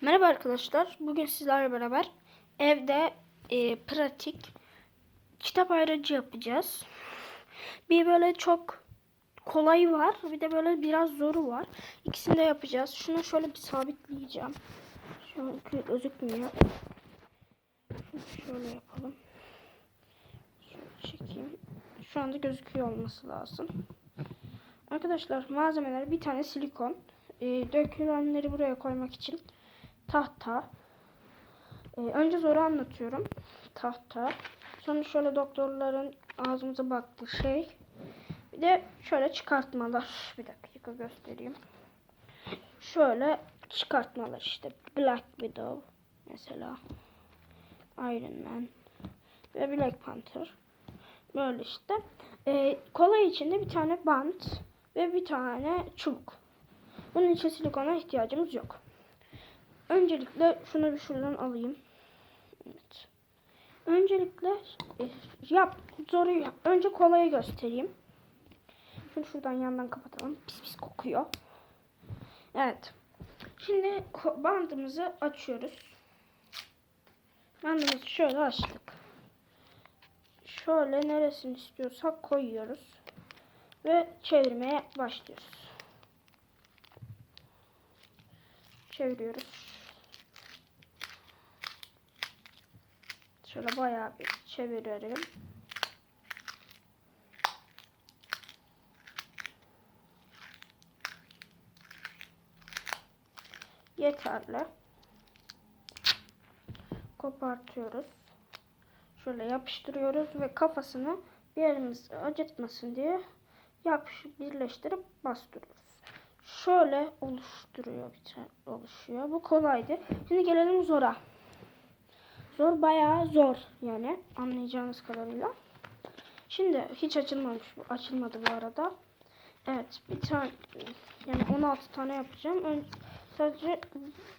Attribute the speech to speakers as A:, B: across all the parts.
A: Merhaba arkadaşlar. Bugün sizlerle beraber evde e, pratik kitap ayrıcı yapacağız. Bir böyle çok kolayı var. Bir de böyle biraz zoru var. İkisini de yapacağız. Şunu şöyle bir sabitleyeceğim. Çünkü gözükmüyor. Şöyle yapalım. Şöyle çekeyim. Şu anda gözüküyor olması lazım. Arkadaşlar malzemeler bir tane silikon. E, dökülenleri buraya koymak için tahta. Ee, önce zoru anlatıyorum. Tahta. Sonra şöyle doktorların ağzımıza baktığı şey. Bir de şöyle çıkartmalar. Bir dakika göstereyim. Şöyle çıkartmalar işte. Black Widow mesela. Iron Man ve Black Panther. Böyle işte. Ee, kola içinde bir tane bant ve bir tane çubuk. Bunun için silikona ihtiyacımız yok. Öncelikle şunu bir şuradan alayım. Evet. Öncelikle e, yap zoru yap. Önce kolayı göstereyim. Şunu şuradan yandan kapatalım. Pis pis kokuyor. Evet. Şimdi bandımızı açıyoruz. Bandımızı şöyle açtık. Şöyle neresini istiyorsak koyuyoruz. Ve çevirmeye başlıyoruz. Çeviriyoruz. Şöyle bayağı bir çeviriyorum. Yeterli. Kopartıyoruz. Şöyle yapıştırıyoruz ve kafasını bir yerimiz acıtmasın diye yapışıp birleştirip bastırıyoruz. Şöyle oluşturuyor bir oluşuyor. Bu kolaydı. Şimdi gelelim zora. Zor bayağı zor yani anlayacağınız kadarıyla. Şimdi hiç açılmamış bu. Açılmadı bu arada. Evet bir tane yani 16 tane yapacağım. Sadece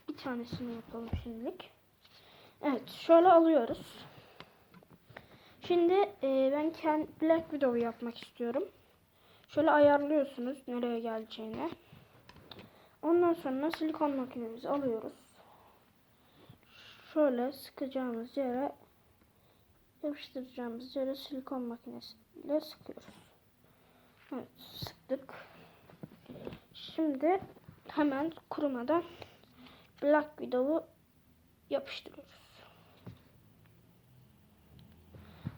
A: bir tanesini yapalım şimdilik. Evet şöyle alıyoruz. Şimdi e, ben kendi Black Widow'u yapmak istiyorum. Şöyle ayarlıyorsunuz nereye geleceğini. Ondan sonra silikon makinemizi alıyoruz şöyle sıkacağımız yere yapıştıracağımız yere silikon makinesiyle sıkıyoruz. Evet sıktık. Şimdi hemen kurumadan Black Widow'u yapıştırıyoruz.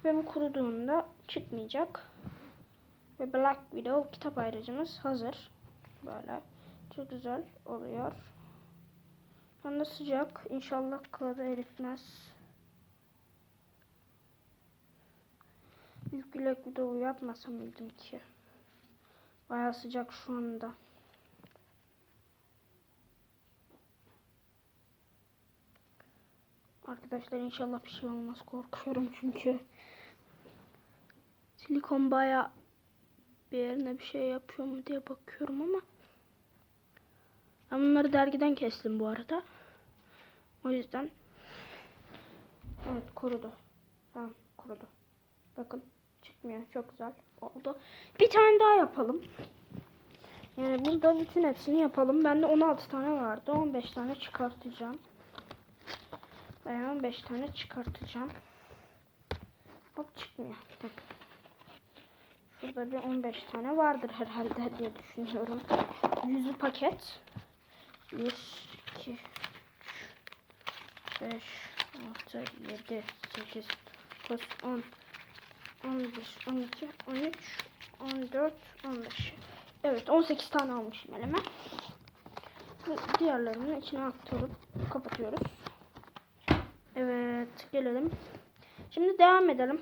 A: Ve bu kuruduğunda çıkmayacak. Ve Black Widow kitap ayrıcımız hazır. Böyle çok güzel oluyor. Bana sıcak. İnşallah kağıdı eritmez. Büyük bilek video yapmasam mıydım ki? Baya sıcak şu anda. Arkadaşlar inşallah bir şey olmaz. Korkuyorum çünkü. Silikon baya bir yerine bir şey yapıyor mu diye bakıyorum ama. Ben bunları dergiden kestim bu arada. O yüzden Evet kurudu. Tamam kurudu. Bakın çıkmıyor. Çok güzel oldu. Bir tane daha yapalım. Yani burada bütün hepsini yapalım. Bende 16 tane vardı. 15 tane çıkartacağım. Ben 15 tane çıkartacağım. Hop çıkmıyor. Bakın. Şurada bir 15 tane vardır herhalde diye düşünüyorum. Yüzü paket. 1, 2, 3, 5, 6, 7, 8, 9, 10, 11, 12, 13, 14, 15. Evet 18 tane almışım elime. Diğerlerini içine aktarıp kapatıyoruz. Evet gelelim. Şimdi devam edelim.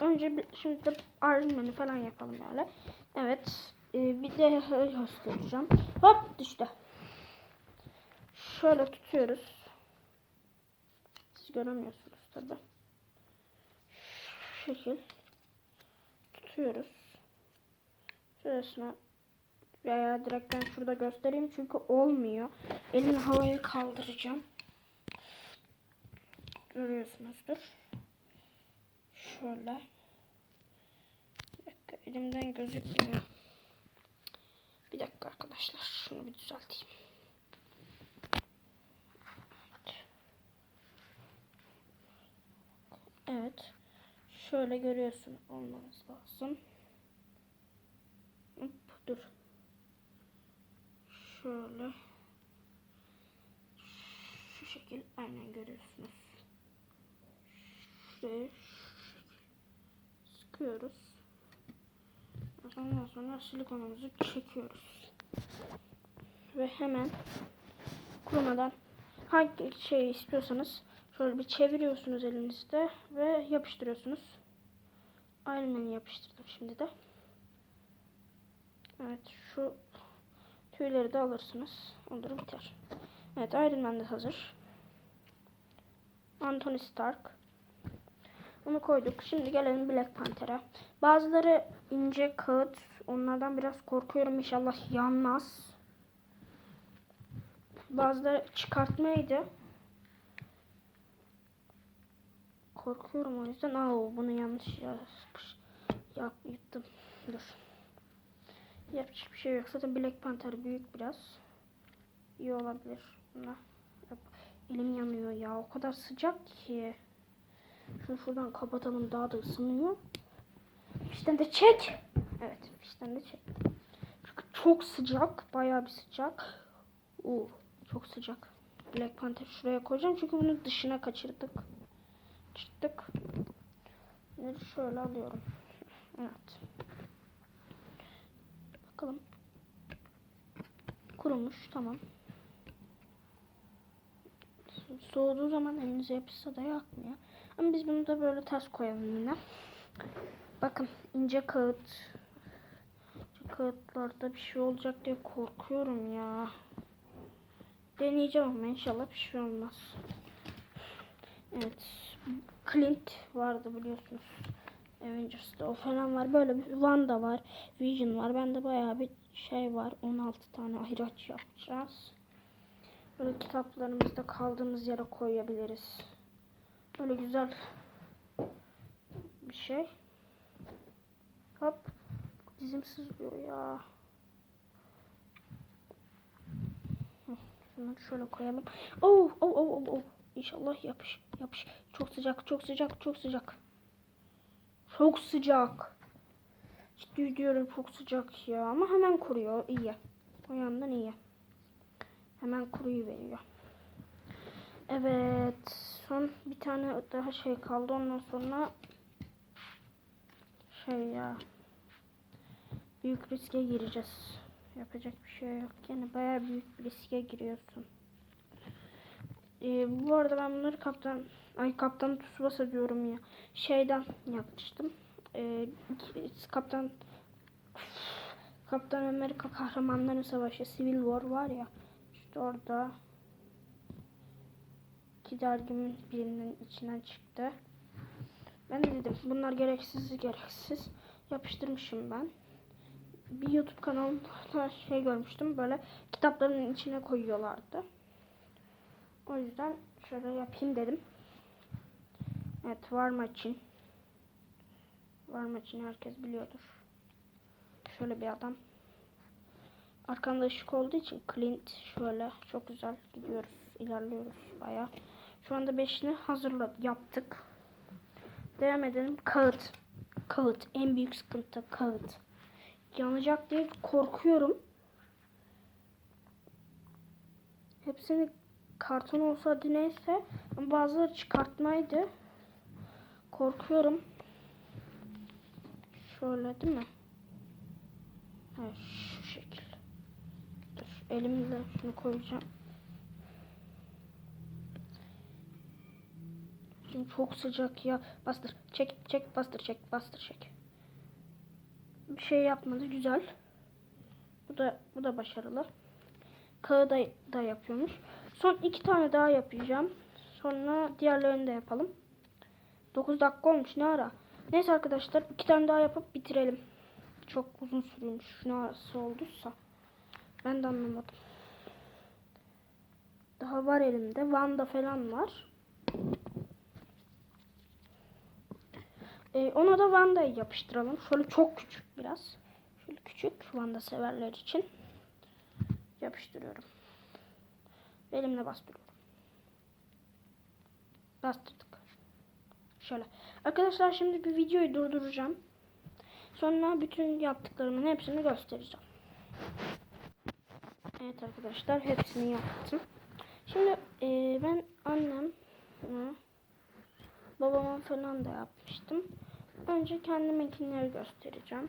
A: Önce şimdi de Iron Man'i falan yapalım böyle. Evet. E, bir de göstereceğim. Hop düştü. Şöyle tutuyoruz. Siz göremiyorsunuz tabi. Şekil tutuyoruz. Şurasına veya direkt ben şurada göstereyim çünkü olmuyor. Elimi havaya kaldıracağım. Görüyorsunuzdur. Şöyle. Bir dakika elimden gözükmüyor. Bir dakika arkadaşlar şunu bir düzelteyim. Şöyle görüyorsun olmanız lazım. Hop, dur. Şöyle. Şu şekil aynen görüyorsunuz. Şuraya şu şekil sıkıyoruz. Ondan sonra silikonumuzu çekiyoruz. Ve hemen kurumadan hangi şeyi istiyorsanız şöyle bir çeviriyorsunuz elinizde ve yapıştırıyorsunuz. Iron yapıştırdım şimdi de. Evet şu tüyleri de alırsınız. Olur biter. Evet Iron de hazır. Anthony Stark. Onu koyduk. Şimdi gelelim Black Panther'a. Bazıları ince kağıt. Onlardan biraz korkuyorum. İnşallah yanmaz. Bazıları çıkartmaydı. Korkuyorum o yüzden. Aa bunu yanlış yapmış. Yap, yuttum. Dur. Yapacak bir şey yok. Zaten Black Panther büyük biraz. İyi olabilir. Buna. Elim yanıyor ya. O kadar sıcak ki. Şunu şuradan kapatalım. Daha da ısınıyor. Fişten de çek. Evet. Fişten de çek. Çünkü çok sıcak. Bayağı bir sıcak. Oo, çok sıcak. Black Panther şuraya koyacağım. Çünkü bunu dışına kaçırdık. Çıktık. Bunları şöyle alıyorum. Evet. Bakalım. Kurumuş. Tamam. Soğuduğu zaman elinize yapışsa da yakmıyor. Ama biz bunu da böyle ters koyalım yine. Bakın ince kağıt. İnce kağıtlarda bir şey olacak diye korkuyorum ya. Deneyeceğim ama inşallah bir şey olmaz. Evet. Clint vardı biliyorsunuz. Avengers'ta o falan var. Böyle bir Wanda var. Vision var. Bende bayağı bir şey var. 16 tane ayraç yapacağız. Böyle kitaplarımızı da kaldığımız yere koyabiliriz. Böyle güzel bir şey. Hop. Dizim sızlıyor ya. Şunları şöyle koyalım. Oh, oh, oh, oh, oh. İnşallah yapış, yapış. Çok sıcak, çok sıcak, çok sıcak. Çok sıcak. Ciddi diyorum çok sıcak ya. Ama hemen kuruyor. iyi. O yandan iyi. Hemen kuruyu veriyor. Evet. Son bir tane daha şey kaldı. Ondan sonra şey ya büyük riske gireceğiz. Yapacak bir şey yok. Yani bayağı büyük bir riske giriyorsun. Ee, bu arada ben bunları kaptan ay kaptan Tsubasa diyorum ya. Şeyden yapmıştım. Ee, kaptan Kaptan Amerika Kahramanların Savaşı Civil War var ya. İşte orada iki dergimin birinin içinden çıktı. Ben de dedim bunlar gereksiz gereksiz yapıştırmışım ben. Bir YouTube kanalında şey görmüştüm böyle kitapların içine koyuyorlardı. O yüzden şöyle yapayım dedim. Evet var maçın. Var maçını herkes biliyordur. Şöyle bir adam. Arkamda ışık olduğu için Clint şöyle çok güzel gidiyoruz. ilerliyoruz baya. Şu anda beşini hazırladık. Yaptık. Devam edelim. Kağıt. Kağıt. En büyük sıkıntı kağıt. Yanacak diye korkuyorum. Hepsini karton olsa hadi neyse. Ama bazıları çıkartmaydı. Korkuyorum. Şöyle değil mi? Evet şu şekil. Dur elimle şunu koyacağım. Şimdi çok sıcak ya. Bastır. Çek çek bastır çek bastır çek. Bir şey yapmadı güzel. Bu da bu da başarılı. Kağıda da yapıyormuş. Son iki tane daha yapacağım. Sonra diğerlerini de yapalım. 9 dakika olmuş ne ara. Neyse arkadaşlar iki tane daha yapıp bitirelim. Çok uzun sürüyormuş. Nasıl olduysa. Ben de anlamadım. Daha var elimde. Wanda falan var. Ee, ona da Wanda'yı yapıştıralım. Şöyle çok küçük biraz. Şöyle küçük Wanda severler için. Yapıştırıyorum. Elimle bastırıyorum. Bastırdık. Şöyle. Arkadaşlar şimdi bir videoyu durduracağım. Sonra bütün yaptıklarımın hepsini göstereceğim. Evet arkadaşlar hepsini yaptım. Şimdi e, ben annem babama falan da yapmıştım. Önce kendiminkileri göstereceğim.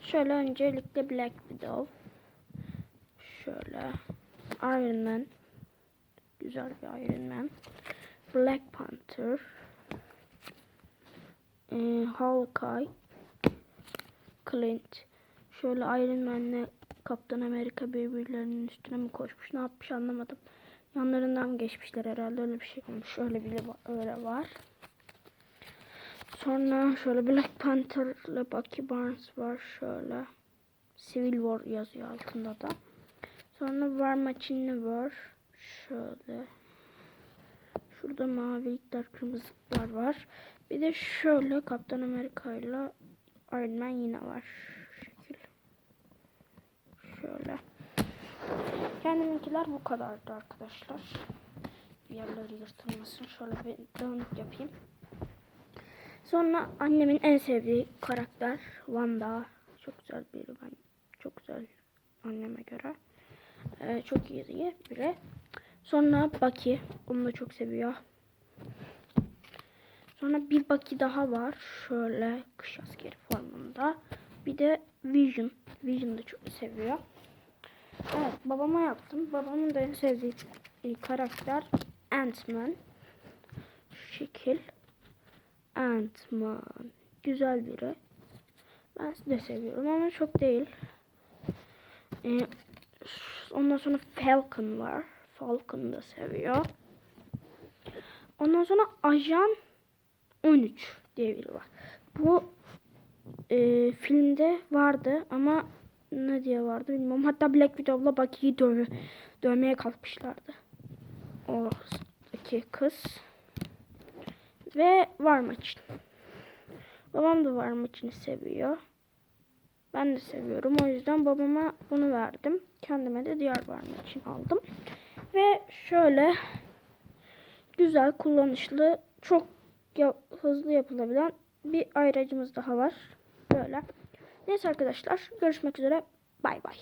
A: Şöyle öncelikle Black Widow. Şöyle Iron Man. Güzel bir Iron Man. Black Panther. Ee, Hawkeye. Clint. Şöyle Iron Man'le Kaptan Amerika birbirlerinin üstüne mi koşmuş ne yapmış anlamadım. Yanlarından mı geçmişler herhalde öyle bir şey olmuş. Öyle bile öyle var. Sonra şöyle Black Panther'la Bucky Barnes var şöyle. Civil War yazıyor altında da. Sonra War Machine var. Şöyle. Şurada mavilikler, kırmızılıklar var. Bir de şöyle Kaptan Amerika ile Iron Man yine var. Şu şekil. Şöyle. Kendiminkiler bu kadardı arkadaşlar. Yerleri yırtılmasın. Şöyle bir dağınık yapayım. Sonra annemin en sevdiği karakter Wanda. Çok güzel biri ben. Çok güzel anneme göre. Ee, çok iyi diye biri. Sonra Bucky. Onu da çok seviyor. Sonra bir Bucky daha var. Şöyle kış askeri formunda. Bir de Vision. Vision da çok seviyor. Evet babama yaptım. Babamın da en sevdiği karakter Ant-Man. Şu şekil. Ant-Man. Güzel biri. Ben de seviyorum ama çok değil. Ee, ondan sonra Falcon var. Falcon da seviyor. Ondan sonra Ajan 13 diye biri var. Bu e, filmde vardı ama ne diye vardı bilmiyorum. Hatta Black Widow'la Bucky'yi dövme, dövmeye kalkmışlardı. Oradaki kız. Ve var maçın. Babam da var maçını seviyor. Ben de seviyorum. O yüzden babama bunu verdim. Kendime de diğer var maçını aldım. Ve şöyle güzel, kullanışlı, çok ya- hızlı yapılabilen bir ayracımız daha var. Böyle. Neyse arkadaşlar görüşmek üzere. Bay bay.